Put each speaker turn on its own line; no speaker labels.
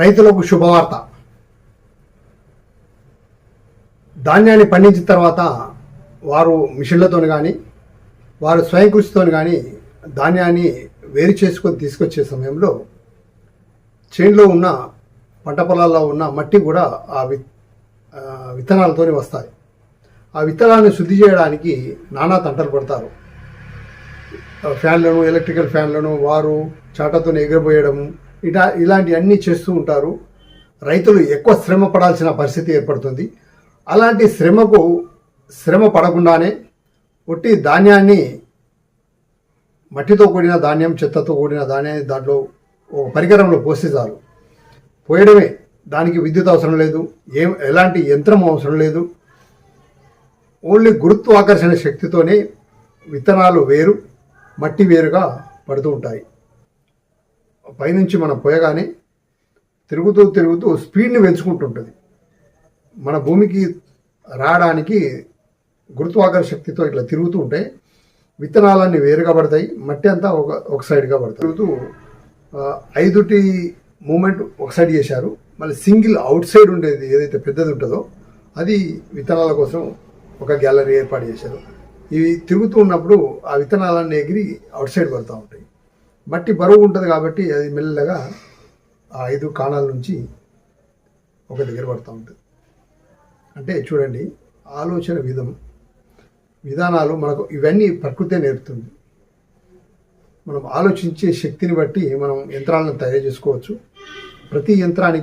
రైతులకు శుభవార్త. ధాన్యాన్ని పండించిన తర్వాత వారు మిషన్లతో కానీ వారు స్వయం కృషితో కానీ ధాన్యాన్ని వేరు చేసుకొని తీసుకొచ్చే సమయంలో చేనులో ఉన్న పంట పొలాల్లో ఉన్న మట్టి కూడా ఆ వి విత్తనాలతోనే వస్తాయి. ఆ విత్తనాలను శుద్ధి చేయడానికి నానా తంటలు పడతారు. ఫ్యాన్లను ఎలక్ట్రికల్ ఫ్యాన్లను వారు చాటతో ఎగిరిపోయడము ఇటా ఇలాంటివన్నీ చేస్తూ ఉంటారు. రైతులు ఎక్కువ శ్రమ పడాల్సిన పరిస్థితి ఏర్పడుతుంది. అలాంటి శ్రమకు శ్రమ పడకుండానే ఒట్టి ధాన్యాన్ని మట్టితో కూడిన ధాన్యం చెత్తతో కూడిన ధాన్యాన్ని దాంట్లో ఒక పరికరంలో పోస్తే చాలు. పోయడమే దానికి విద్యుత్ అవసరం లేదు. ఏం ఎలాంటి యంత్రం అవసరం లేదు. ఓన్లీ గురుత్వాకర్షణ శక్తితోనే విత్తనాలు వేరు మట్టి వేరుగా పడుతూ ఉంటాయి. పైనుంచి మనం పోయగానే తిరుగుతూ తిరుగుతూ స్పీడ్ని పెంచుకుంటుంటుంది. మన భూమికి రావడానికి గురుత్వాకర్షణ శక్తితో ఇట్లా తిరుగుతూ ఉంటే విత్తనాలన్నీ వేరుగా పడతాయి మట్టి అంతా ఒక ఒక సైడ్గా పడతాయి. తిరుగుతూ ఐదుటి మూమెంట్ ఒక సైడ్ చేశారు. మళ్ళీ సింగిల్ అవుట్ సైడ్ ఉండేది ఏదైతే పెద్దది ఉంటుందో అది విత్తనాల కోసం ఒక గ్యాలరీ ఏర్పాటు చేశారు. ఇవి తిరుగుతూ ఉన్నప్పుడు ఆ విత్తనాలన్నీ ఎగిరి అవుట్ సైడ్ పడుతూ ఉంటాయి. మట్టి బరువు ఉంటుంది కాబట్టి అది మెల్లగా ఆ ఐదు కాణాల నుంచి ఒక దగ్గర పడుతూ ఉంటుంది. అంటే చూడండి ఆలోచన విధం విధానాలు మనకు ఇవన్నీ ప్రకృతే నేర్పుతుంది. మనం ఆలోచించే శక్తిని బట్టి మనం యంత్రాలను తయారు చేసుకోవచ్చు. ప్రతి యంత్రానికి